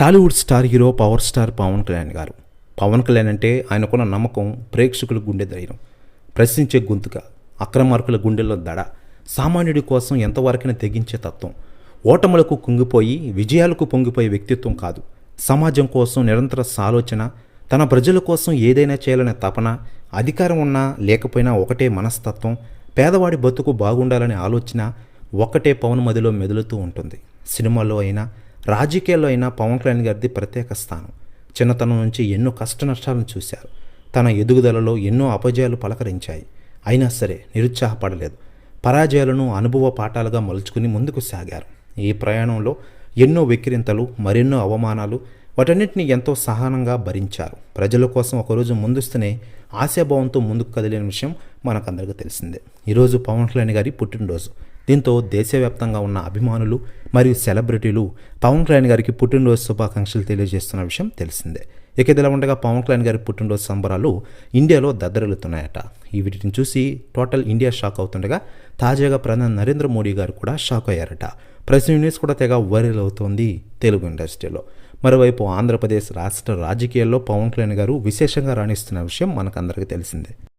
Tollywood star hero power star Pawan Kalyan garu. Pawan Kalyan అంటే ఆయనకున్న నమ్మకం ప్రేక్షకుల గుండె ధైర్యం. ప్రశ్నించే గొంతుక అక్రమార్కుల గుండెల్లో దడ సామాన్యుడి కోసం ఎంతవరకైనా తెగించే తత్వం ఓటములకు కుంగిపోయి విజయాలకు పొంగిపోయే వ్యక్తిత్వం కాదు. సమాజం కోసం నిరంతర సాలోచన తన ప్రజల కోసం ఏదైనా చేయాలనే తపన అధికారం ఉన్నా లేకపోయినా ఒకటే మనస్తత్వం పేదవాడి బతుకు బాగుండాలనే ఆలోచన ఒక్కటే పవన్ మదిలో మెదులుతూ ఉంటుంది. సినిమాలో అయినా రాజకీయాల్లో అయినా పవన్ కళ్యాణ్ గారిది ప్రత్యేక స్థానం. చిన్నతనం నుంచి ఎన్నో కష్ట నష్టాలను చూశారు. తన ఎదుగుదలలో ఎన్నో అపజయాలు పలకరించాయి. అయినా సరే నిరుత్సాహపడలేదు. పరాజయాలను అనుభవ పాఠాలుగా మలుచుకుని ముందుకు సాగారు. ఈ ప్రయాణంలో ఎన్నో వెక్కిరింతలు మరెన్నో అవమానాలు వాటన్నిటిని ఎంతో సహనంగా భరించారు. ప్రజల కోసం ఒకరోజు ముందుస్తూనే ఆశాభావంతో ముందుకు కదిలిన విషయం మనకందరికీ తెలిసిందే. ఈరోజు పవన్ కళ్యాణ్ గారి పుట్టినరోజు. దీంతో దేశవ్యాప్తంగా ఉన్న అభిమానులు మరియు సెలబ్రిటీలు పవన్ కళ్యాణ్ గారికి పుట్టినరోజు శుభాకాంక్షలు తెలియజేస్తున్న విషయం తెలిసిందే. ఇక ఇదిలా ఉండగా పవన్ కళ్యాణ్ గారి పుట్టినరోజు సంబరాలు ఇండియాలో దద్దరిల్లుతున్నాయట. ఈ వీటిని చూసి టోటల్ ఇండియా షాక్ అవుతుండగా తాజాగా ప్రధాని నరేంద్ర మోడీ గారు కూడా షాక్ అయ్యారట. ప్రెస్ న్యూస్ కూడా తెగ వైరల్ అవుతోంది తెలుగు ఇండస్ట్రీలో. మరోవైపు ఆంధ్రప్రదేశ్ రాష్ట్ర రాజకీయాల్లో పవన్ కళ్యాణ్ గారు విశేషంగా రాణిస్తున్న విషయం మనకందరికీ తెలిసిందే.